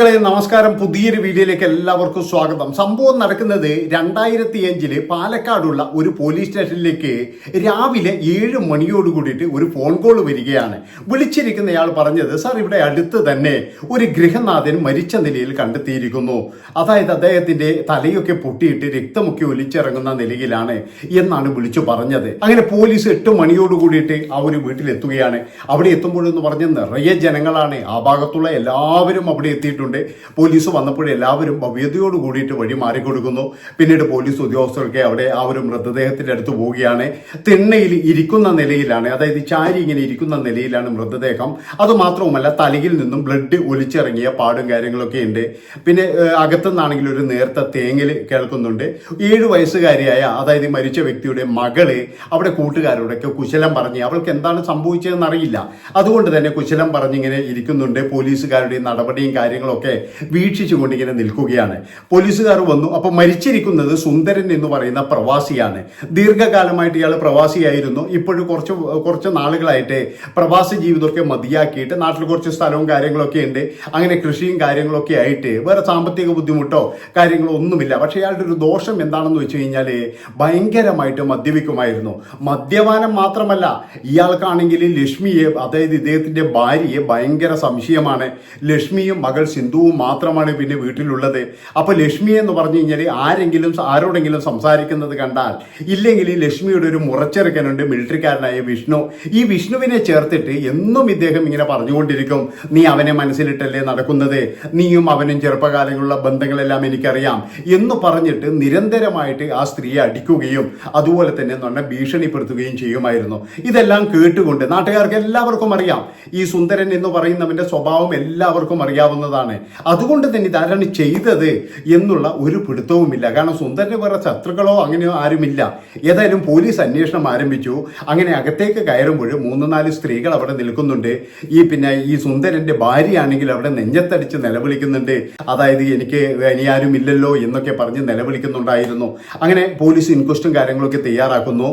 സുഹൃത്തുക്കളെ നമസ്കാരം. പുതിയൊരു വീഡിയോയിലേക്ക് എല്ലാവർക്കും സ്വാഗതം. സംഭവം നടക്കുന്നത് രണ്ടായിരത്തി അഞ്ചിൽ പാലക്കാടുള്ള ഒരു പോലീസ് സ്റ്റേഷനിലേക്ക് രാവിലെ ഏഴ് മണിയോട് കൂടിയിട്ട് ഒരു ഫോൺ കോൾ വരികയാണ്. വിളിച്ചിരിക്കുന്നയാൾ പറഞ്ഞത് സാർ ഇവിടെ അടുത്ത് തന്നെ ഒരു ഗൃഹനാഥൻ മരിച്ച നിലയിൽ കണ്ടെത്തിയിരിക്കുന്നു. അതായത് അദ്ദേഹത്തിന്റെ തലയൊക്കെ പൊട്ടിയിട്ട് രക്തമൊക്കെ ഒലിച്ചിറങ്ങുന്ന നിലയിലാണ് എന്നാണ് വിളിച്ചു പറഞ്ഞത്. അങ്ങനെ പോലീസ് എട്ട് മണിയോട് കൂടിയിട്ട് ആ ഒരു വീട്ടിലെത്തുകയാണ്. അവിടെ എത്തുമ്പോഴെന്ന് പറഞ്ഞ് നിറയെ ജനങ്ങളാണ്. ആ ഭാഗത്തുള്ള എല്ലാവരും അവിടെ എത്തിയിട്ടുണ്ട്. പോലീസ് വന്നപ്പോൾ എല്ലാവരും ഭവ്യതയോട് കൂടിയിട്ട് വഴി മാറിക്കൊടുക്കുന്നു. പിന്നീട് പോലീസ് ഉദ്യോഗസ്ഥരൊക്കെ അവിടെ ആ ഒരു മൃതദേഹത്തിന്റെ അടുത്ത് പോവുകയാണ്. തിണ്ണയിൽ ഇരിക്കുന്ന നിലയിലാണ് അതായത് ചാരി ഇങ്ങനെ ഇരിക്കുന്ന നിലയിലാണ് മൃതദേഹം. അതുമാത്രവുമല്ല തലയിൽ നിന്നും ബ്ലഡ് ഒലിച്ചിറങ്ങിയ പാടും കാര്യങ്ങളൊക്കെ ഉണ്ട്. പിന്നെ അകത്തുനിന്നാണെങ്കിൽ ഒരു നേർത്ത തേങ്ങൽ കേൾക്കുന്നുണ്ട്. ഏഴ് വയസ്സുകാരിയായ അതായത് മരിച്ച വ്യക്തിയുടെ മകൾ അവിടെ കൂട്ടുകാരോടൊക്കെ കുശലം പറഞ്ഞ് അവൾക്ക് എന്താണ് സംഭവിച്ചതെന്ന് അറിയില്ല. അതുകൊണ്ട് തന്നെ കുശലം പറഞ്ഞിങ്ങനെ ഇരിക്കുന്നുണ്ട്. പോലീസുകാരുടെ നടപടിയും കാര്യങ്ങളൊക്കെ വീക്ഷിച്ചുകൊണ്ട് കൊണ്ടിങ്ങനെ നിൽക്കുകയാണ്. പോലീസുകാർ വന്നു. അപ്പോൾ മരിച്ചിരിക്കുന്നത് സുന്ദരൻ എന്ന് പറയുന്ന പ്രവാസിയാണ്. ദീർഘകാലമായിട്ട് ഇയാൾ പ്രവാസിയായിരുന്നു. ഇപ്പോഴും കുറച്ച് കുറച്ച് നാളുകളായിട്ട് പ്രവാസി ജീവിതമൊക്കെ മതിയാക്കിയിട്ട് നാട്ടിൽ കുറച്ച് സ്ഥലവും കാര്യങ്ങളൊക്കെ ഉണ്ട്. അങ്ങനെ കൃഷിയും കാര്യങ്ങളൊക്കെ ആയിട്ട് വേറെ സാമ്പത്തിക ബുദ്ധിമുട്ടോ കാര്യങ്ങളോ ഒന്നുമില്ല. പക്ഷേ ഇയാളുടെ ഒരു ദോഷം എന്താണെന്ന് വെച്ച് കഴിഞ്ഞാൽ ഭയങ്കരമായിട്ട് മദ്യപിക്കുമായിരുന്നു. മദ്യപാനം മാത്രമല്ല ഇയാൾക്കാണെങ്കിൽ ലക്ഷ്മിയെ അതായത് ഇദ്ദേഹത്തിന്റെ ഭാര്യയെ ഭയങ്കര സംശയമാണ്. ലക്ഷ്മിയും മകൾ സിന്ധുവും മാത്രമാണ് പിന്നെ വീട്ടിലുള്ളത്. അപ്പൊ ലക്ഷ്മി എന്ന് പറഞ്ഞു കഴിഞ്ഞാൽ ആരെങ്കിലും ആരോടെങ്കിലും സംസാരിക്കുന്നത് കണ്ടാൽ ഇല്ലെങ്കിൽ ഈ ലക്ഷ്മിയുടെ ഒരു മുറച്ചെറുക്കനുണ്ട് മിലിറ്ററിക്കാരനായ വിഷ്ണു. ഈ വിഷ്ണുവിനെ ചേർത്തിട്ട് എന്നും ഇദ്ദേഹം ഇങ്ങനെ പറഞ്ഞുകൊണ്ടിരിക്കും നീ അവനെ മനസ്സിലിട്ടല്ലേ നടക്കുന്നത്? നീയും അവനും ചെറുപ്പകാലങ്ങളിലുള്ള ബന്ധങ്ങളെല്ലാം എനിക്കറിയാം എന്ന് പറഞ്ഞിട്ട് നിരന്തരമായിട്ട് ആ സ്ത്രീയെ അടിക്കുകയും അതുപോലെ തന്നെ നല്ല ഭീഷണിപ്പെടുത്തുകയും ചെയ്യുമായിരുന്നു. ഇതെല്ലാം കേട്ടുകൊണ്ട് നാട്ടുകാർക്ക് എല്ലാവർക്കും അറിയാം. ഈ സുന്ദരൻ എന്ന് പറയുന്നവന്റെ സ്വഭാവം എല്ലാവർക്കും അറിയാവുന്നതാണ്. അതുകൊണ്ട് തന്നെ ഇതാരാണ് ചെയ്തത് എന്നുള്ള ഒരു പിടുത്തവുമില്ല. കാരണം സുന്ദരന് വേറെ ശത്രുക്കളോ അങ്ങനെയോ ആരുമില്ല. ഏതായാലും പോലീസ് അന്വേഷണം ആരംഭിച്ചു. അങ്ങനെ അകത്തേക്ക് കയറുമ്പോൾ മൂന്ന് നാല് സ്ത്രീകൾ അവിടെ നിൽക്കുന്നുണ്ട്. ഈ പിന്നെ ഈ സുന്ദരന്റെ ഭാര്യയാണെങ്കിൽ അവിടെ നെഞ്ചത്തടിച്ച് നിലവിളിക്കുന്നുണ്ട്. അതായത് എനിക്ക് ഇനി ഇല്ലല്ലോ എന്നൊക്കെ പറഞ്ഞ് നിലവിളിക്കുന്നുണ്ടായിരുന്നു. അങ്ങനെ പോലീസ് ഇൻക്വസ്റ്റും കാര്യങ്ങളൊക്കെ തയ്യാറാക്കുന്നു.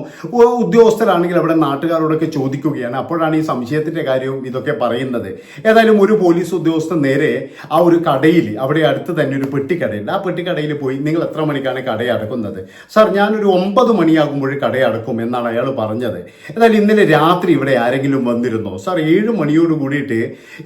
ഉദ്യോഗസ്ഥരാണെങ്കിൽ അവിടെ നാട്ടുകാരോടൊക്കെ ചോദിക്കുകയാണ്. അപ്പോഴാണ് ഈ സംശയത്തിന്റെ കാര്യവും ഇതൊക്കെ പറയുന്നത്. ഏതായാലും ഒരു പോലീസ് ഉദ്യോഗസ്ഥൻ നേരെ ആ ഒരു കടയിൽ അവിടെ അടുത്ത് തന്നെ ഒരു പെട്ടിക്കടയുണ്ട്. ആ പെട്ടിക്കടയിൽ പോയി നിങ്ങൾ എത്ര മണിക്കാണ് കട അടക്കുന്നത്? സാർ ഞാനൊരു ഒമ്പത് മണിയാകുമ്പോൾ കട അടക്കും എന്നാണ് അയാൾ പറഞ്ഞത്. എന്നാൽ ഇന്നലെ രാത്രി ഇവിടെ ആരെങ്കിലും വന്നിരുന്നോ? സാർ ഏഴ് മണിയോട് കൂടിയിട്ട്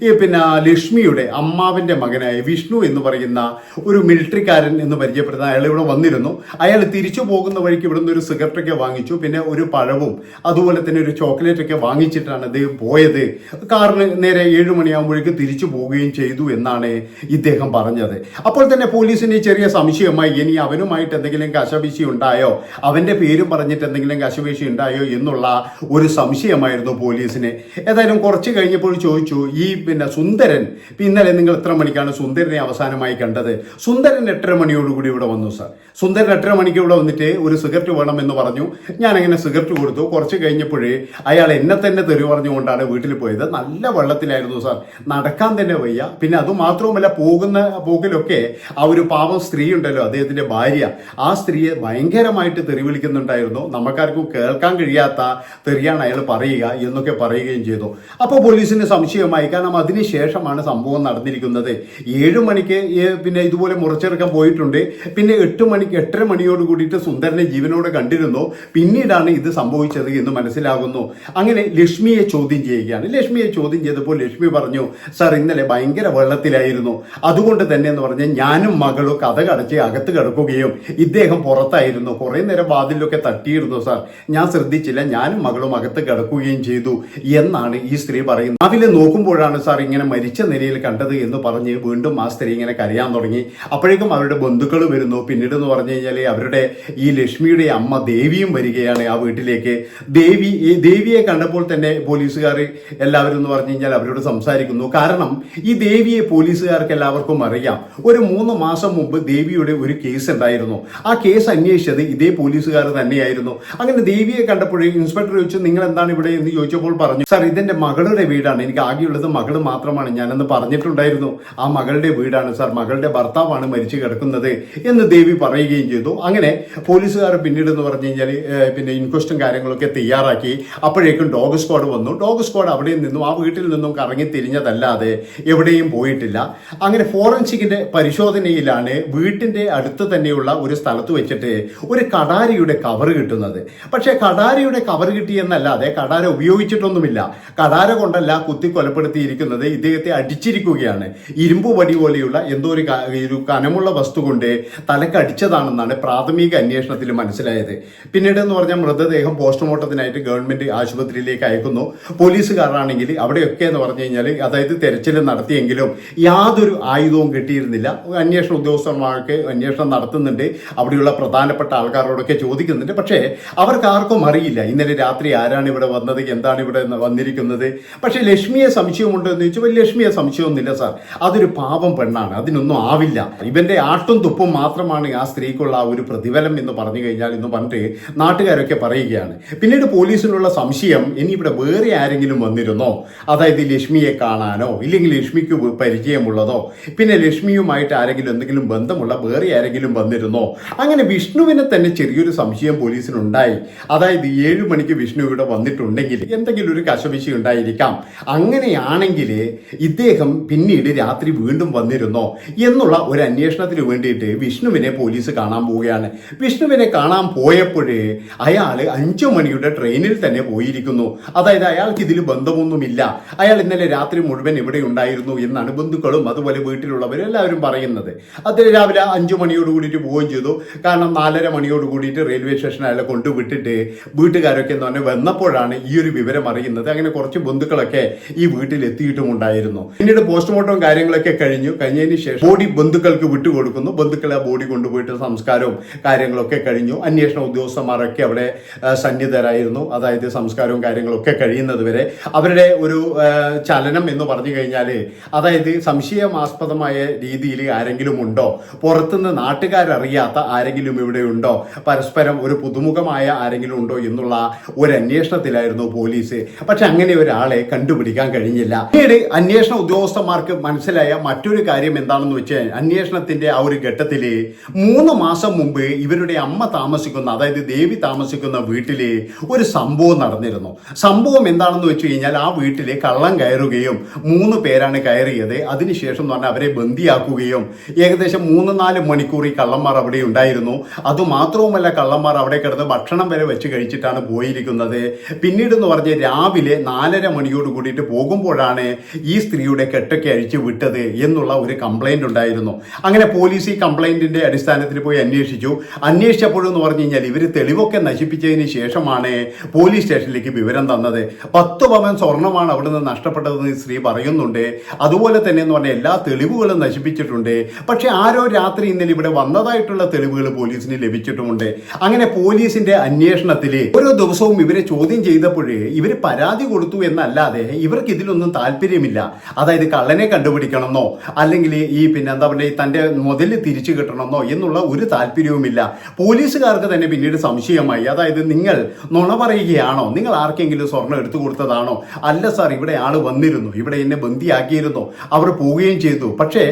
ഈ പിന്നെ ലക്ഷ്മിയുടെ അമ്മാവിന്റെ മകനായ വിഷ്ണു എന്ന് പറയുന്ന ഒരു മിലിറ്ററിക്കാരൻ എന്ന് പരിചയപ്പെടുന്ന അയാൾ ഇവിടെ വന്നിരുന്നു. അയാൾ തിരിച്ചു പോകുന്ന വഴിക്ക് ഇവിടുന്ന് ഒരു സിഗരറ്റൊക്കെ വാങ്ങിച്ചു. പിന്നെ ഒരു പഴവും അതുപോലെ തന്നെ ഒരു ചോക്ലേറ്റ് ഒക്കെ വാങ്ങിച്ചിട്ടാണ് ഇത് പോയത്. കാറിന് നേരെ ഏഴ് മണിയാകുമ്പോഴേക്ക് തിരിച്ചു പോവുകയും ചെയ്തു എന്നാണ് ഇദ്ദേഹം പറഞ്ഞത്. അപ്പോൾ തന്നെ പോലീസിന് ചെറിയ സംശയമായി ഇനി അവനുമായിട്ട് എന്തെങ്കിലും കശപിശി ഉണ്ടായോ? അവന്റെ പേരും പറഞ്ഞിട്ട് എന്തെങ്കിലും കശപിശി ഉണ്ടായോ? എന്നുള്ള ഒരു സംശയമായിരുന്നു പോലീസിന്. ഏതായാലും കുറച്ച് കഴിഞ്ഞപ്പോൾ ചോദിച്ചു ഈ പിന്നെ സുന്ദരൻ ഇന്നലെ നിങ്ങൾ എത്ര മണിക്കാണ് സുന്ദരനെ അവസാനമായി കണ്ടത്? സുന്ദരൻ എട്ടര മണിയോടുകൂടി ഇവിടെ വന്നു സർ. സുന്ദരൻ എട്ടര മണിക്ക് ഇവിടെ വന്നിട്ട് ഒരു സിഗരറ്റ് വേണം എന്ന് പറഞ്ഞു. ഞാൻ അങ്ങനെ സിഗരറ്റ് കൊടുത്തു. കുറച്ച് കഴിഞ്ഞപ്പോഴേ അയാൾ എന്നെ തന്നെ തെറി പറഞ്ഞുകൊണ്ടാണ് വീട്ടിൽ പോയത്. നല്ല വെള്ളത്തിലായിരുന്നു സാർ. നടക്കാൻ തന്നെ വയ്യ. പിന്നെ അത് മാത്രവുമല്ല പോകുന്ന പോക്കിലൊക്കെ ആ ഒരു പാവം സ്ത്രീ ഉണ്ടല്ലോ അദ്ദേഹത്തിന്റെ ഭാര്യ. ആ സ്ത്രീയെ ഭയങ്കരമായിട്ട് തെറി വിളിക്കുന്നുണ്ടായിരുന്നു. നമുക്കാർക്കും കേൾക്കാൻ കഴിയാത്ത തെറിയാണ് അയാൾ പറയുക എന്നൊക്കെ പറയുകയും ചെയ്തു. അപ്പോൾ പോലീസിന് സംശയമായി. കാരണം അതിനുശേഷമാണ് സംഭവം നടന്നിരിക്കുന്നത്. ഏഴ് മണിക്ക് പിന്നെ ഇതുപോലെ മുറിച്ചെടുക്കാൻ പോയിട്ടുണ്ട്. പിന്നെ എട്ട് മണിക്ക് എട്ടര മണിയോട് കൂടിയിട്ട് സുന്ദരനെ ജീവനോടെ കണ്ടിരുന്നു. പിന്നീടാണ് ഇത് സംഭവിച്ചത് എന്ന് മനസ്സിലാകുന്നു. അങ്ങനെ ലക്ഷ്മിയെ ചോദ്യം ചെയ്യുകയാണ്. ലക്ഷ്മിയെ ചോദ്യം ചെയ്തപ്പോൾ ലക്ഷ്മി പറഞ്ഞു സാർ ഇന്നലെ ഭയങ്കര വെള്ളത്തിലായിരുന്നു. അതുകൊണ്ട് തന്നെ എന്ന് പറഞ്ഞ് ഞാനും മകളും കഥ കടച്ച് അകത്ത് കിടക്കുകയും ഇദ്ദേഹം പുറത്തായിരുന്നു. കുറെ നേരം വാതിലൊക്കെ തട്ടിയിരുന്നു സാർ ഞാൻ ശ്രദ്ധിച്ചില്ല ഞാനും മകളും അകത്ത് കിടക്കുകയും ചെയ്തു എന്നാണ് ഈ സ്ത്രീ പറയുന്നത്. രാവിലെ നോക്കുമ്പോഴാണ് സാർ ഇങ്ങനെ മരിച്ച നിലയിൽ കണ്ടത് എന്ന് പറഞ്ഞ് വീണ്ടും ആ സ്ത്രീ ഇങ്ങനെ കരയാൻ തുടങ്ങി. അപ്പോഴേക്കും അവരുടെ ബന്ധുക്കൾ വരുന്നു. പിന്നീട് എന്ന് പറഞ്ഞു കഴിഞ്ഞാൽ അവരുടെ ഈ ലക്ഷ്മിയുടെ അമ്മ ദേവിയും വരികയാണ് ആ വീട്ടിലേക്ക്. ദേവി ഈ ദേവിയെ കണ്ടപ്പോൾ തന്നെ പോലീസുകാർ എല്ലാവരും എന്ന് പറഞ്ഞു കഴിഞ്ഞാൽ അവരോട് സംസാരിക്കുന്നു. കാരണം ഈ ദേവിയെ പോലീസുകാർക്ക് എല്ലാവർക്കും അറിയാം. ഒരു മൂന്ന് മാസം മുമ്പ് ദേവിയുടെ ഒരു കേസ് ഉണ്ടായിരുന്നു. ആ കേസ് അന്വേഷിച്ചത് ഇതേ പോലീസുകാർ തന്നെയായിരുന്നു. അങ്ങനെ ദേവിയെ കണ്ടപ്പോഴേ ഇൻസ്പെക്ടർ ചോദിച്ചു നിങ്ങൾ എന്താണ് ഇവിടെ? എന്ന് ചോദിച്ചപ്പോൾ പറഞ്ഞു സാർ ഇതെന്റെ മകളുടെ വീടാണ്. എനിക്ക് ആകെയുള്ളത് മകൾ മാത്രമാണ്. ഞാനെന്ന് പറഞ്ഞിട്ടുണ്ടായിരുന്നു. ആ മകളുടെ വീടാണ്. സാർ മകളുടെ ഭർത്താവാണ് മരിച്ചു കിടക്കുന്നത്. എന്ന് ദേവി പറയുകയും ചെയ്തു. അങ്ങനെ പോലീസുകാർ പിന്നീട് എന്ന് പറഞ്ഞു കഴിഞ്ഞാൽ പിന്നെ ഇൻക്വസ്റ്റും കാര്യങ്ങളൊക്കെ തയ്യാറാക്കി. അപ്പോഴേക്കും ഡോഗ് സ്ക്വാഡ് വന്നു. ഡോഗ് സ്ക്വാഡ് അവിടെ നിന്നും ആ വീട്ടിൽ നിന്നും കറങ്ങി തിരിഞ്ഞതല്ലാതെ എവിടെയും പോയിട്ടില്ല. അങ്ങനെ ഫോറൻസിക്കിന്റെ പരിശോധനയിലാണ് വീട്ടിന്റെ അടുത്ത് തന്നെയുള്ള ഒരു സ്ഥലത്ത് വെച്ചിട്ട് ഒരു കടാരിയുടെ കവർ കിട്ടുന്നത്. പക്ഷേ കടാരിയുടെ കവർ കിട്ടിയെന്നല്ലാതെ കടാര ഉപയോഗിച്ചിട്ടൊന്നുമില്ല. കടാര കൊണ്ടല്ല കുത്തി കൊലപ്പെടുത്തിയിരിക്കുന്നത്. ഇദ്ദേഹത്തെ അടിച്ചിരിക്കുകയാണ്. ഇരുമ്പ് വടി പോലെയുള്ള എന്തോ ഒരു ഒരു കനമുള്ള വസ്തു കൊണ്ട് തലക്ക് അടിച്ചതാണെന്നാണ് പ്രാഥമിക അന്വേഷണത്തിൽ മനസ്സിലായത്. പിന്നീട് എന്ന് പറഞ്ഞാൽ മൃതദേഹം പോസ്റ്റ്മോർട്ടത്തിനായിട്ട് ഗവൺമെന്റ് ആശുപത്രിയിലേക്ക് അയക്കുന്നു. പോലീസുകാരാണെങ്കിൽ അവിടെയൊക്കെ എന്ന് പറഞ്ഞു കഴിഞ്ഞാൽ അതായത് തെരച്ചിൽ നടത്തിയെങ്കിലും യാതൊരു ആയുധവും കിട്ടിയിരുന്നില്ല. അന്വേഷണ ഉദ്യോഗസ്ഥന്മാർക്ക് അന്വേഷണം നടത്തുന്നുണ്ട്. അവിടെയുള്ള പ്രധാനപ്പെട്ട ആൾക്കാരോടൊക്കെ ചോദിക്കുന്നുണ്ട്. പക്ഷേ അവർക്ക് ആർക്കും അറിയില്ല. ഇന്നലെ രാത്രി ആരാണ് ഇവിടെ വന്നത്? എന്താണ് ഇവിടെ വന്നിരിക്കുന്നത്? പക്ഷേ ലക്ഷ്മിയെ സംശയമുണ്ടോ എന്ന് ചോദിച്ചു. ലക്ഷ്മിയെ സംശയമൊന്നുമില്ല സാർ. അതൊരു പാപം പെണ്ണാണ്. അതിനൊന്നും ആവില്ല. ഇവന്റെ ആട്ടും തുപ്പും മാത്രമാണ് ആ സ്ത്രീക്കുള്ള ആ ഒരു പ്രതിഫലം എന്ന് പറഞ്ഞു കഴിഞ്ഞാൽ എന്ന് പറഞ്ഞിട്ട് നാട്ടുകാരൊക്കെ പറയുകയാണ്. പിന്നീട് പോലീസിനുള്ള സംശയം ഇനി ഇവിടെ വേറെ ആരെങ്കിലും വന്നിരുന്നോ? അതായത് ലക്ഷ്മിയെ കാണാനോ? ഇല്ലെങ്കിൽ ലക്ഷ്മിക്ക് പരിചയമുള്ളതോ പിന്നെ ലക്ഷ്മിയുമായിട്ട് ആരെങ്കിലും എന്തെങ്കിലും ബന്ധമുള്ള വേറെ ആരെങ്കിലും വന്നിരുന്നോ? അങ്ങനെ വിഷ്ണുവിനെ തന്നെ ചെറിയൊരു സംശയം പോലീസിനുണ്ടായി. അതായത് ഏഴു മണിക്ക് വിഷ്ണു ഇവിടെ വന്നിട്ടുണ്ടെങ്കിൽ എന്തെങ്കിലും ഒരു കശവിശി ഉണ്ടായിരിക്കാം. അങ്ങനെയാണെങ്കിൽ ഇദ്ദേഹം പിന്നീട് രാത്രി വീണ്ടും വന്നിരുന്നോ? എന്നുള്ള ഒരു അന്വേഷണത്തിന് വേണ്ടിയിട്ട് വിഷ്ണുവിനെ പോലീസ് കാണാൻ പോവുകയാണ്. വിഷ്ണുവിനെ കാണാൻ പോയപ്പോഴേ അയാൾ അഞ്ചു മണിയുടെ ട്രെയിനിൽ തന്നെ പോയിരിക്കുന്നു. അതായത് അയാൾക്ക് ഇതിൽ ബന്ധമൊന്നുമില്ല. അയാൾ ഇന്നലെ രാത്രി മുഴുവൻ ഇവിടെ ഉണ്ടായിരുന്നു എന്നാണ് ബന്ധുക്കളും അതുപോലെ വീട്ടിലുള്ളവരും എല്ലാവരും പറയുന്നത്. അത് രാവിലെ അഞ്ചു മണിയോട് കൂടിയിട്ട് പോവുകയും ചെയ്തു. കാരണം നാലര മണിയോട് കൂടിയിട്ട് റെയിൽവേ സ്റ്റേഷൻ അയാളെ കൊണ്ടുവിട്ടിട്ട് വീട്ടുകാരൊക്കെ എന്ന് പറഞ്ഞാൽ വന്നപ്പോഴാണ് ഈ ഒരു വിവരം അറിയുന്നത്. അങ്ങനെ കുറച്ച് ബന്ധുക്കളൊക്കെ ഈ വീട്ടിൽ എത്തിയിട്ടുമുണ്ടായിരുന്നു പിന്നീട് പോസ്റ്റ്മോർട്ടം കാര്യങ്ങളൊക്കെ കഴിഞ്ഞു. കഴിഞ്ഞതിന് ശേഷം ബോഡി ബന്ധുക്കൾക്ക് വിട്ടുകൊടുക്കുന്നു ബന്ധുക്കളെ ബോഡി കൊണ്ടുപോയിട്ട് സംസ്കാരവും കാര്യങ്ങളൊക്കെ കഴിഞ്ഞു. അന്വേഷണ ഉദ്യോഗസ്ഥന്മാരൊക്കെ അവിടെ സന്നിധരായിരുന്നു. അതായത് സംസ്കാരവും കാര്യങ്ങളൊക്കെ കഴിയുന്നത് വരെ. അവരുടെ ഒരു ചലനം എന്ന് പറഞ്ഞു കഴിഞ്ഞാൽ അതായത് സംശയമാസ്പദമായ രീതിയിൽ ആരെങ്കിലും ഉണ്ടോ? പുറത്തുനിന്ന് നാട്ടുകാരറിയാത്ത ആരെങ്കിലും ഇവിടെ ഉണ്ടോ? പരസ്പരം ഒരു പുതുമുഖമായ ആരെങ്കിലും ഉണ്ടോ എന്നുള്ള ഒരു അന്വേഷണത്തിലായിരുന്നു പോലീസ്. പക്ഷെ അങ്ങനെ ഒരാളെ കണ്ടുപിടിക്കാൻ കഴിഞ്ഞില്ല. പിന്നീട് അന്വേഷണ ഉദ്യോഗസ്ഥന്മാർക്ക് മനസ്സിലായ മറ്റൊരു കാര്യം എന്താണെന്ന് വെച്ചാൽ അന്വേഷണത്തിന്റെ ആ ഒരു ഘട്ടത്തിൽ മൂന്ന് മാസം മുമ്പ് ഇവരുടെ അമ്മ താമസിക്കുന്ന അതായത് ദേവി താമസിക്കുന്ന വീട്ടിൽ ഒരു സംഭവം നടന്നിരുന്നു. സംഭവം എന്താണെന്ന് വെച്ച് കഴിഞ്ഞാൽ ആ വീട്ടിൽ കള്ളം കയറുകയും മൂന്ന് പേരാണ് കയറിയത്. അതിനുശേഷം എന്ന് പറഞ്ഞാൽ അവരെ ബന്ദിയാക്കുകയും ഏകദേശം മൂന്ന് നാല് മണിക്കൂർ ഈ കള്ളന്മാർ അവിടെ ഉണ്ടായിരുന്നു. അതുമാത്രവുമല്ല കള്ളന്മാർ അവിടെ കിടന്ന് ഭക്ഷണം വരെ വെച്ച് കഴിച്ചിട്ടാണ് പോയിരിക്കുന്നത്. പിന്നീട് എന്ന് പറഞ്ഞ് രാവിലെ നാലര മണിയോട് കൂടിയിട്ട് പോകുമ്പോഴാണ് ഈ സ്ത്രീയുടെ കെട്ടൊക്കെ അഴിച്ചു വിട്ടത് എന്നുള്ള ഒരു കംപ്ലൈന്റ് ഉണ്ടായിരുന്നു. അങ്ങനെ പോലീസ് ഈ കംപ്ലൈന്റിന്റെ അടിസ്ഥാനത്തിൽ പോയി അന്വേഷിച്ചു. അന്വേഷിച്ചപ്പോഴെന്ന് പറഞ്ഞു കഴിഞ്ഞാൽ ഇവർ തെളിവൊക്കെ നശിപ്പിച്ചതിന് ശേഷമാണ് പോലീസ് സ്റ്റേഷനിലേക്ക് വിവരം തന്നത്. പത്ത് പവൻ സ്വർണമാണ് അവിടുന്ന് നഷ്ടപ്പെട്ടതെന്ന് സ്ത്രീ പറയുന്നുണ്ട്. അതുപോലെ തന്നെ എന്ന് പറഞ്ഞാൽ എല്ലാ തെളിവുകളും നശിപ്പിച്ചിട്ടുണ്ട്. പക്ഷെ ആരോ രാത്രി ഇന്നലെ ഇവിടെ വന്നതായിട്ടുള്ള തെളിവുകൾ പോലീസിന് ലഭിച്ചിട്ടുമുണ്ട്. അങ്ങനെ പോലീസിന്റെ അന്വേഷണത്തിൽ ഓരോ ദിവസവും ഇവരെ ചോദ്യം ചെയ്തപ്പോഴേ ഇവർ പരാതി കൊടുത്തു എന്നല്ലാതെ ഇവർക്ക് ഇതിലൊന്നും താല്പര്യമില്ല. അതായത് കള്ളനെ കണ്ടുപിടിക്കണമെന്നോ അല്ലെങ്കിൽ ഈ പിന്നെ എന്താ പറയുക തന്റെ മുതൽ തിരിച്ചു കിട്ടണമെന്നോ എന്നുള്ള ഒരു താല്പര്യവുമില്ല. പോലീസുകാർക്ക് തന്നെ പിന്നീട് സംശയമായി. അതായത് നിങ്ങൾ നുണ പറയുകയാണോ? നിങ്ങൾ ആർക്കെങ്കിലും സ്വർണം എടുത്തു കൊടുത്തതാണോ? അല്ല സാർ ഇവിടെ ആൾ വന്നിരുന്നു. ഇവിടെ എന്നെ ബന്ദിയാക്കിയിരുന്നു. അവർ പോവുകയും ചെയ്തു. പക്ഷേ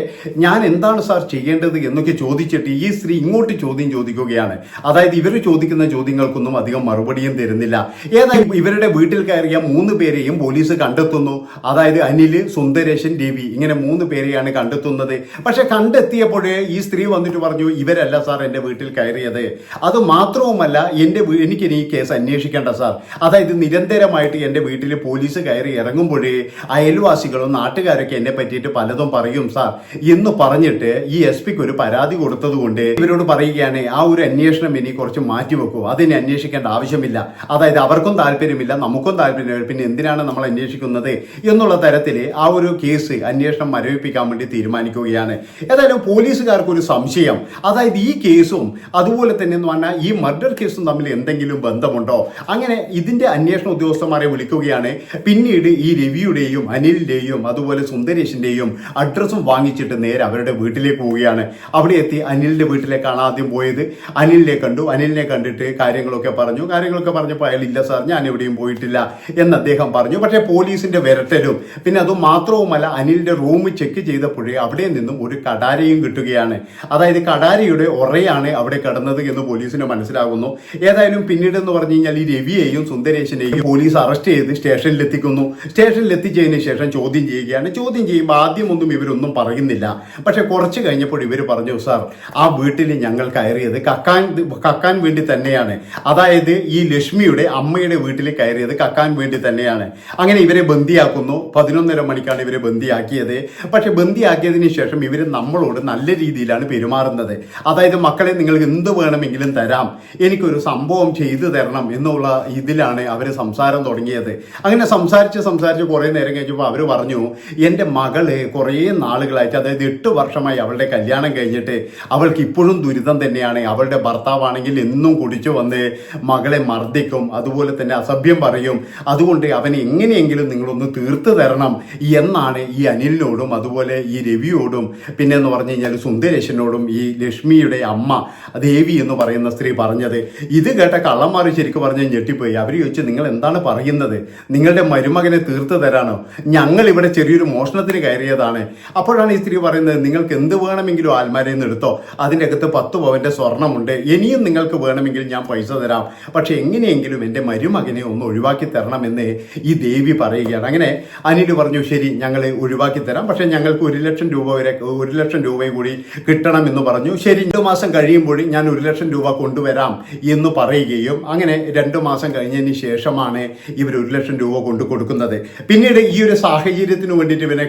ഞാൻ എന്താണ് സാർ ചെയ്യേണ്ടത് എന്നൊക്കെ ചോദിച്ചിട്ട് ഈ സ്ത്രീ ഇങ്ങോട്ട് ചോദ്യം ചോദിക്കുകയാണ്. അതായത് ഇവർ ചോദിക്കുന്ന ചോദ്യങ്ങൾക്കൊന്നും അധികം മറുപടിയും തരുന്നില്ല. ഏതായാലും ഇവരുടെ വീട്ടിൽ കയറിയ മൂന്ന് പേരെയും പോലീസ് കണ്ടെത്തുന്നു. അതായത് അനിൽ സുന്ദരേശൻ രവി ഇങ്ങനെ മൂന്ന് പേരെയാണ് കണ്ടെത്തുന്നത്. പക്ഷെ കണ്ടെത്തിയപ്പോഴേ ഈ സ്ത്രീ വന്നിട്ട് പറഞ്ഞു ഇവരല്ല സാർ എന്റെ വീട്ടിൽ കയറിയത്. അത് മാത്രവുമല്ല എന്റെ എനിക്ക് ഈ കേസ് അന്വേഷിക്കേണ്ട സാർ. അതായത് നിരന്തരമായിട്ട് എന്റെ വീട്ടിൽ പോലീസ് കയറി ഇറങ്ങുമ്പോഴേ അയൽവാസികളും നാട്ടുകാരൊക്കെ എന്നെ പറ്റിയിട്ട് പലതും പറയും സാർ എന്ന് പറഞ്ഞിട്ട് ഈ എസ് പിക്ക് ഒരു പരാതി കൊടുത്തതുകൊണ്ട് ഇവരോട് പറയുകയാണ് ആ ഒരു അന്വേഷണം ഇനി കുറച്ച് മാറ്റിവെക്കൂ അതിനെ അന്വേഷിക്കേണ്ട ആവശ്യമില്ല. അതായത് അവർക്കും താല്പര്യമില്ല നമുക്കും താല്പര്യമില്ല. പിന്നെ എന്തിനാണ് നമ്മൾ അന്വേഷിക്കുന്നത്? എന്നുള്ള തരത്തിൽ ആ ഒരു കേസ് അന്വേഷണം മരവിപ്പിക്കാൻ വേണ്ടി തീരുമാനിക്കുകയാണ്. ഏതായാലും പോലീസുകാർക്ക് ഒരു സംശയം. അതായത് ഈ കേസും അതുപോലെ തന്നെ എന്ന് പറഞ്ഞാൽ ഈ മർഡർ കേസും തമ്മിൽ എന്തെങ്കിലും ബന്ധമുണ്ടോ? അങ്ങനെ ഇതിന്റെ അന്വേഷണ ഉദ്യോഗസ്ഥന്മാരെ വിളിക്കുകയാണ്. പിന്നീട് ഈ രവിയുടെയും അനിലിന്റെയും അതുപോലെ സുന്ദരേഷിന്റെയും അഡ്രസ്സും വാങ്ങിച്ചിട്ട് നേരെ അവരുടെ വീട്ടിലേക്ക് പോവുകയാണ്. അവിടെ എത്തി അനിലിന്റെ വീട്ടിലേക്കാണ് ആദ്യം പോയത്. അനിലിനെ കണ്ടു. അനിലിനെ കണ്ടിട്ട് കാര്യങ്ങളൊക്കെ പറഞ്ഞു. കാര്യങ്ങളൊക്കെ പറഞ്ഞപ്പോൾ അയാൾ ഇല്ല സാർ ഞാൻ എവിടെയും പോയിട്ടില്ല എന്ന് അദ്ദേഹം പറഞ്ഞു. പക്ഷേ പോലീസിന്റെ വിരട്ടലും പിന്നെ അത് മാത്രവുമല്ല അനിലിന്റെ റൂം ചെക്ക് ചെയ്തപ്പോഴേ അവിടെ നിന്നും ഒരു കടാരയും കിട്ടുകയാണ്. അതായത് കടാരയുടെ ഒറയാണ് അവിടെ കിടന്നത് എന്ന് പോലീസിന് മനസ്സിലാകുന്നു. ഏതായാലും പിന്നീട് എന്ന് പറഞ്ഞു കഴിഞ്ഞാൽ ഈ രവിയെയും സുന്ദരേശനെയും പോലീസ് അറസ്റ്റ് ചെയ്ത് സ്റ്റേഷനിലെത്തിക്കുന്നു. സ്റ്റേഷനിലെത്തിച്ചതിന് ശേഷം ചോദ്യം ചെയ്യുകയാണ്. ചോദ്യം ചെയ്യുമ്പോൾ ആദ്യം ആദ്യമൊന്നും ഇവരൊന്നും പറയുന്നില്ല. പക്ഷെ കുറച്ച് കഴിഞ്ഞപ്പോൾ ഇവർ പറഞ്ഞു സാർ ആ വീട്ടിൽ ഞങ്ങൾ കയറിയത് കക്കാൻ കക്കാൻ വേണ്ടി തന്നെയാണ്. അതായത് ഈ ലക്ഷ്മിയുടെ അമ്മയുടെ വീട്ടിൽ കയറിയത് കക്കാൻ വേണ്ടി തന്നെയാണ്. അങ്ങനെ ഇവരെ ബന്ദിയാക്കുന്നു. പതിനൊന്നര മണിക്കാണ് ഇവരെ ബന്ദിയാക്കിയത്. പക്ഷെ ബന്ദിയാക്കിയതിന് ശേഷം ഇവർ നമ്മളോട് നല്ല രീതിയിലാണ് പെരുമാറുന്നത്. അതായത് മക്കളെ നിങ്ങൾക്ക് എന്ത് വേണമെങ്കിലും തരാം. എനിക്കൊരു സംഭവം ചെയ്തു തരണം എന്നുള്ള ഇതിലാണ് അവർ സംസാരം തുടങ്ങിയത്. അങ്ങനെ സംസാരിച്ച് സംസാരിച്ച് കുറേ നേരം കഴിഞ്ഞപ്പോൾ അവർ പറഞ്ഞു എന്റെ മകൾ കുറേ നാളുകളായിട്ട് അതായത് എട്ട് വർഷമായി അവളുടെ കല്യാണം കഴിഞ്ഞിട്ട് അവൾക്ക് ഇപ്പോഴും ദുരിതം തന്നെയാണ്. അവളുടെ ഭർത്താവാണെങ്കിൽ എന്നും കുടിച്ചു വന്ന് മകളെ മർദ്ദിക്കും അതുപോലെ തന്നെ അസഭ്യം പറയും. അതുകൊണ്ട് അവനെ എങ്ങനെയെങ്കിലും നിങ്ങളൊന്ന് തീർത്തു തരണം എന്നാണ് ഈ അനിലിനോടും അതുപോലെ ഈ രവിയോടും പിന്നെ എന്ന് പറഞ്ഞു കഴിഞ്ഞാൽ സുന്ദരേശനോടും ഈ ലക്ഷ്മിയുടെ അമ്മ ദേവി എന്ന് പറയുന്ന സ്ത്രീ പറഞ്ഞത്. ഇത് കേട്ട കള്ളന്മാർ ശരിക്കും പറഞ്ഞ് ഞെട്ടിപ്പോയി. അവർ ചോദിച്ചു നിങ്ങൾ എന്താണ് പറയുന്നത്? നിങ്ങളുടെ മരുമകനെ തീർത്തു തരാനോ? ഞങ്ങൾ ഇവിടെ ചെറിയൊരു മോഷണത്തിന് കയറിയതാണ് അപ്പോഴാണ് ഈ സ്ത്രീ പറയുന്നത് നിങ്ങൾക്ക് എന്ത് വേണമെങ്കിലും ആൽമാരയിൽ നിന്ന് എടുത്തോ. അതിന്റെ അകത്ത് പത്ത് പവന്റെ സ്വർണമുണ്ട് ഇനിയും നിങ്ങൾക്ക് വേണമെങ്കിൽ ഞാൻ പൈസ തരാം. പക്ഷെ എങ്ങനെയെങ്കിലും എന്റെ മരുമകനെ ഒന്ന് ഒഴിവാക്കി തരണമെന്ന് ഈ ദേവി പറയുകയാണ്. അങ്ങനെ അനിൽ പറഞ്ഞു ശരി ഞങ്ങൾ ഒഴിവാക്കി തരാം. പക്ഷെ ഞങ്ങൾക്ക് ഒരു ലക്ഷം രൂപ വരെ ഒരു ലക്ഷം രൂപയും കൂടി കിട്ടണം എന്ന് പറഞ്ഞു. ശരി രണ്ടു മാസം കഴിയുമ്പോൾ ഞാൻ ഒരു ലക്ഷം രൂപ കൊണ്ടുവരാം എന്ന് പറയുകയും അങ്ങനെ രണ്ടു മാസം കഴിഞ്ഞതിന് ശേഷമാണ് ഇവർ ഒരു ലക്ഷം രൂപ കൊണ്ടു കൊടുക്കുന്നത്. പിന്നീട് ഈ ഒരു സാഹചര്യത്തിന് വേണ്ടിയിട്ട് ഇവനെ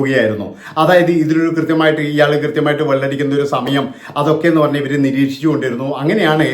കാത്തിരിക്കുകയായിരുന്നു അതായത് ഇതിലൊരു കൃത്യമായിട്ട് ഇയാൾ കൃത്യമായിട്ട് വെള്ളടിക്കുന്ന ഒരു സമയം അതൊക്കെ എന്ന് പറഞ്ഞ് ഇവർ നിരീക്ഷിച്ചുകൊണ്ടിരുന്നു. അങ്ങനെയാണ്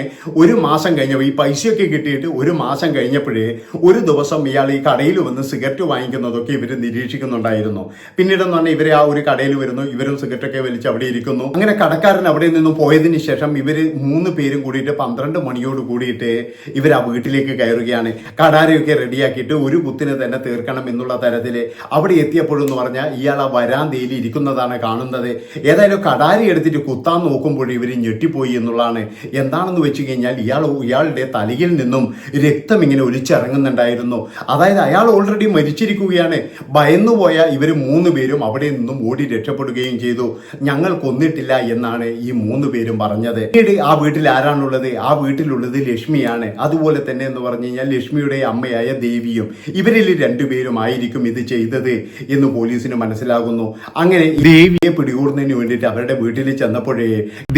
ഒരു മാസം കഴിഞ്ഞപ്പോൾ ഈ പൈസയൊക്കെ കിട്ടിയിട്ട് ഒരു മാസം കഴിഞ്ഞപ്പോഴേ ഒരു ദിവസം ഇയാൾ ഈ കടയിൽ വന്ന് സിഗരറ്റ് വാങ്ങിക്കുന്നതൊക്കെ ഇവർ നിരീക്ഷിക്കുന്നുണ്ടായിരുന്നു. പിന്നീടെന്ന് പറഞ്ഞാൽ ഇവരെ ആ ഒരു കടയിൽ വരുന്നു ഇവരും സിഗരറ്റൊക്കെ വലിച്ച് അവിടെ ഇരിക്കുന്നു. അങ്ങനെ കടക്കാരൻ അവിടെ നിന്ന് പോയതിന് ശേഷം ഇവർ മൂന്ന് പേരും കൂടിയിട്ട് പന്ത്രണ്ട് മണിയോട് കൂടിയിട്ട് ഇവർ ആ വീട്ടിലേക്ക് കയറുകയാണ്. കടാരയൊക്കെ റെഡിയാക്കിയിട്ട് ഒരു കുത്തിന് തന്നെ തീർക്കണം എന്നുള്ള തരത്തിൽ അവിടെ എത്തിയപ്പോഴെന്ന് പറഞ്ഞാൽ ഇയാൾ ആ വരാന്തയിൽ ഇരിക്കുന്നതാണ് കാണുന്നത്. ഏതായാലും കടാരി എടുത്തിട്ട് കുത്താൻ നോക്കുമ്പോൾ ഇവർ ഞെട്ടിപ്പോയി എന്നുള്ളതാണ്. എന്താണെന്ന് വെച്ച് കഴിഞ്ഞാൽ ഇയാൾ ഇയാളുടെ തലയിൽ നിന്നും രക്തം ഇങ്ങനെ ഒലിച്ചിറങ്ങുന്നുണ്ടായിരുന്നു. അതായത് അയാൾ ഓൾറെഡി മരിച്ചിരിക്കുകയാണ്. ഭയന്നുപോയ ഇവർ മൂന്ന് പേരും അവിടെ നിന്നും ഓടി രക്ഷപ്പെടുകയും ചെയ്തു. ഞങ്ങൾ കൊന്നിട്ടില്ല എന്നാണ് ഈ മൂന്ന് പേരും പറഞ്ഞത്. പിന്നീട് ആ വീട്ടിൽ ആരാണുള്ളത്? ആ വീട്ടിലുള്ളത് ലക്ഷ്മിയാണ്. അതുപോലെ തന്നെ എന്ന് പറഞ്ഞു കഴിഞ്ഞാൽ ലക്ഷ്മിയുടെ അമ്മയായ ദേവിയും. ഇവരിൽ രണ്ടുപേരും ആയിരിക്കും ഇത് ചെയ്തത് എന്ന് പോലീസിന് മനസ്സിലാകുന്നു. അങ്ങനെ ദേവിയെ പിടികൂടുന്നതിന് വേണ്ടിയിട്ട് അവരുടെ വീട്ടിൽ ചെന്നപ്പോഴേ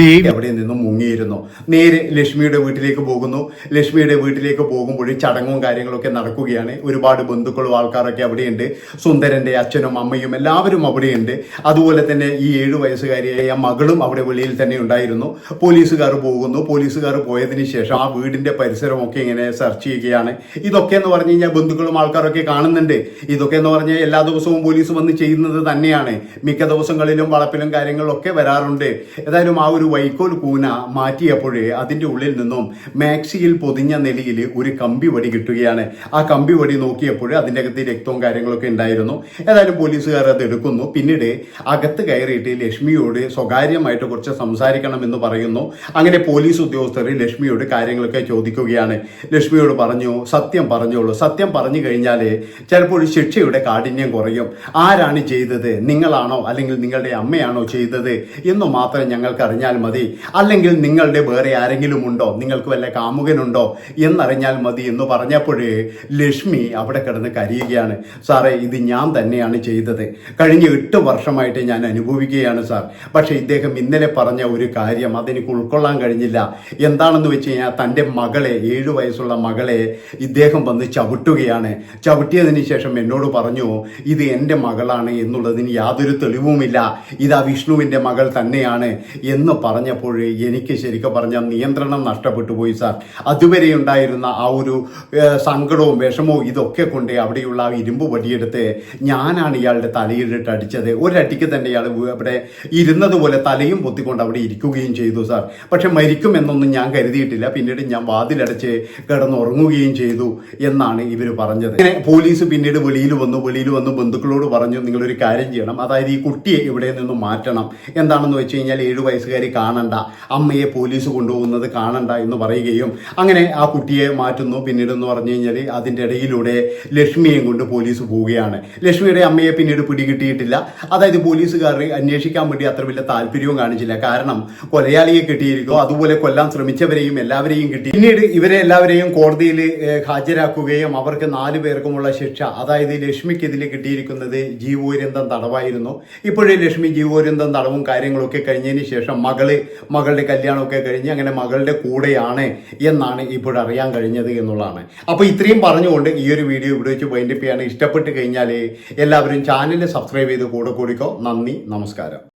ദേവി അവിടെ നിന്നും മുങ്ങിയിരുന്നു. നേരെ ലക്ഷ്മിയുടെ വീട്ടിലേക്ക് പോകുന്നു. ലക്ഷ്മിയുടെ വീട്ടിലേക്ക് പോകുമ്പോൾ ചടങ്ങും കാര്യങ്ങളൊക്കെ നടക്കുകയാണ്. ഒരുപാട് ബന്ധുക്കളും ആൾക്കാരൊക്കെ അവിടെയുണ്ട്. സുന്ദരന്റെ അച്ഛനും അമ്മയും എല്ലാവരും അവിടെയുണ്ട്. അതുപോലെ തന്നെ ഈ ഏഴ് വയസ്സുകാരിയായ മകളും അവിടെ വെളിയിൽ തന്നെ ഉണ്ടായിരുന്നു. പോലീസുകാർ പോകുന്നു. പോലീസുകാർ പോയതിനു ശേഷം ആ വീടിന്റെ പരിസരമൊക്കെ ഇങ്ങനെ സെർച്ച് ചെയ്യുകയാണ്. ഇതൊക്കെ എന്ന് പറഞ്ഞു കഴിഞ്ഞാൽ ബന്ധുക്കളും ആൾക്കാരൊക്കെ കാണുന്നുണ്ട്. ഇതൊക്കെ എന്ന് പറഞ്ഞാൽ എല്ലാ ദിവസവും പോലീസ് വന്ന് ചെയ്യുന്നത് തന്നെയാണ്. മിക്ക ദിവസങ്ങളിലും വളപ്പിലും കാര്യങ്ങളിലൊക്കെ വരാറുണ്ട്. ഏതായാലും ആ ഒരു വൈക്കോൽ കൂന മാറ്റിയപ്പോഴേ അതിന്റെ ഉള്ളിൽ നിന്നും മാക്സിയിൽ പൊതിഞ്ഞ നിലയിൽ ഒരു കമ്പി വടി കിട്ടുകയാണ്. ആ കമ്പി വടി നോക്കിയപ്പോൾ അതിന്റെ അകത്ത് രക്തവും കാര്യങ്ങളൊക്കെ ഉണ്ടായിരുന്നു. ഏതായാലും പോലീസുകാർ അത് എടുക്കുന്നു. പിന്നീട് അകത്ത് കയറിയിട്ട് ലക്ഷ്മിയോട് സ്വകാര്യമായിട്ട് കുറച്ച് സംസാരിക്കണം എന്ന് പറയുന്നു. അങ്ങനെ പോലീസ് ഉദ്യോഗസ്ഥർ ലക്ഷ്മിയോട് കാര്യങ്ങളൊക്കെ ചോദിക്കുകയാണ്. ലക്ഷ്മിയോട് പറഞ്ഞു സത്യം പറഞ്ഞോളൂ. സത്യം പറഞ്ഞു കഴിഞ്ഞാൽ ചിലപ്പോൾ ശിക്ഷയുടെ കാഠിന്യം കുറയും. ആരാണ് ചെയ്തത് നിങ്ങളാണോ അല്ലെങ്കിൽ നിങ്ങളുടെ അമ്മയാണോ ചെയ്തത് എന്ന് മാത്രം ഞങ്ങൾക്ക് അറിഞ്ഞാൽ മതി. അല്ലെങ്കിൽ നിങ്ങളുടെ വേറെ ആരെങ്കിലും ഉണ്ടോ? നിങ്ങൾക്ക് വല്ല കാമുകനുണ്ടോ? എന്നറിഞ്ഞാൽ മതി എന്ന് പറഞ്ഞപ്പോഴേ ലക്ഷ്മി അവിടെ കിടന്ന് കരയുകയാണ്. സാറേ ഇത് ഞാൻ തന്നെയാണ് ചെയ്തത്. കഴിഞ്ഞ എട്ട് വർഷമായിട്ട് ഞാൻ അനുഭവിക്കുകയാണ് സാർ. പക്ഷേ ഇദ്ദേഹം ഇന്നലെ പറഞ്ഞ ഒരു കാര്യം അതെനിക്ക് ഉൾക്കൊള്ളാൻ കഴിഞ്ഞില്ല. എന്താണെന്ന് വെച്ച് കഴിഞ്ഞാൽ തന്റെ മകളെ ഏഴു വയസ്സുള്ള മകളെ ഇദ്ദേഹം വന്ന് ചവിട്ടുകയാണ്. ചവിട്ടിയതിന് ശേഷം എന്നോട് പറഞ്ഞു ഇത് എന്റെ മകളാണ് എന്നുള്ളതിന് യാതൊരു തെളിവുമില്ല. ഇതാ വിഷ്ണുവിന്റെ മകൾ തന്നെയാണ് എന്ന് പറഞ്ഞപ്പോൾ എനിക്ക് ശരിക്കും പറഞ്ഞാൽ നിയന്ത്രണം നഷ്ടപ്പെട്ടു പോയി സാർ. അതുവരെ ഉണ്ടായിരുന്ന ആ ഒരു സങ്കടവും വിഷമവും ഇതൊക്കെ കൊണ്ട് അവിടെയുള്ള ആ ഇരുമ്പ് വടിയെടുത്ത് ഞാനാണ് ഇയാളുടെ തലയിലിട്ട് അടിച്ചത്. ഒരടിക്ക് തന്നെ ഇയാൾ അവിടെ ഇരുന്നത് പോലെ തലയും പൊത്തിക്കൊണ്ട് അവിടെ ഇരിക്കുകയും ചെയ്തു സാർ. പക്ഷെ മരിക്കുമെന്നൊന്നും ഞാൻ കരുതിയിട്ടില്ല. പിന്നീട് ഞാൻ വാതിലടച്ച് കിടന്നുറങ്ങുകയും ചെയ്തു എന്നാണ് ഇവർ പറഞ്ഞത്. പോലീസ് പിന്നീട് വെളിയിൽ വന്നു വെളിയിൽ വന്ന് ബന്ധുക്കളോട് പറഞ്ഞു നിങ്ങളൊരു കാര്യം ചെയ്യണം. അതായത് ഈ കുട്ടിയെ ഇവിടെ നിന്ന് മാറ്റണം. എന്താണെന്ന് വെച്ച് കഴിഞ്ഞാൽ ഏഴു വയസ്സുകാരി കാണണ്ട. അമ്മയെ പോലീസ് കൊണ്ടുപോകുന്നത് കാണണ്ട എന്ന് പറയുകയും അങ്ങനെ ആ കുട്ടിയെ മാറ്റുന്നു. പിന്നീട് എന്ന് പറഞ്ഞു കഴിഞ്ഞാൽ അതിന്റെ ഇടയിലൂടെ ലക്ഷ്മിയെയും കൊണ്ട് പോലീസ് പോവുകയാണ്. ലക്ഷ്മിയുടെ അമ്മയെ പിന്നീട് പിടികിട്ടിയിട്ടില്ല. അതായത് പോലീസുകാർ അന്വേഷിക്കാൻ വേണ്ടി അത്ര വലിയ താല്പര്യവും കാണിച്ചില്ല. കാരണം കൊലയാളിയെ കിട്ടിയിരിക്കും അതുപോലെ കൊല്ലാൻ ശ്രമിച്ചവരെയും എല്ലാവരെയും കിട്ടി. പിന്നീട് ഇവരെ എല്ലാവരെയും കോടതിയിൽ ഹാജരാക്കുകയും അവർക്ക് നാലു പേർക്കുമുള്ള ശിക്ഷ അതായത് ലക്ഷ്മിക്ക് ഇതിൽ കിട്ടിയിരിക്കുന്നത് ജീവോര് ജീവപര്യന്തം തടവായിരുന്നു. ഇപ്പോഴേ ലക്ഷ്മി ജീവോര്യന്തം തടവും കാര്യങ്ങളൊക്കെ കഴിഞ്ഞതിന് ശേഷം മകൾ മകളുടെ കല്യാണമൊക്കെ കഴിഞ്ഞ് അങ്ങനെ മകളുടെ കൂടെയാണ് എന്നാണ് ഇപ്പോഴറിയാൻ കഴിഞ്ഞത് എന്നുള്ളതാണ്. അപ്പോൾ ഇത്രയും പറഞ്ഞുകൊണ്ട് ഈ ഒരു വീഡിയോ ഇവിടെ വെച്ച് വൈൻഡപ്പ് ചെയ്യാണ്. ഇഷ്ടപ്പെട്ട് കഴിഞ്ഞാൽ എല്ലാവരും ചാനൽ സബ്സ്ക്രൈബ് ചെയ്ത് കൂടെ കൂടിക്കോ. നന്ദി നമസ്കാരം.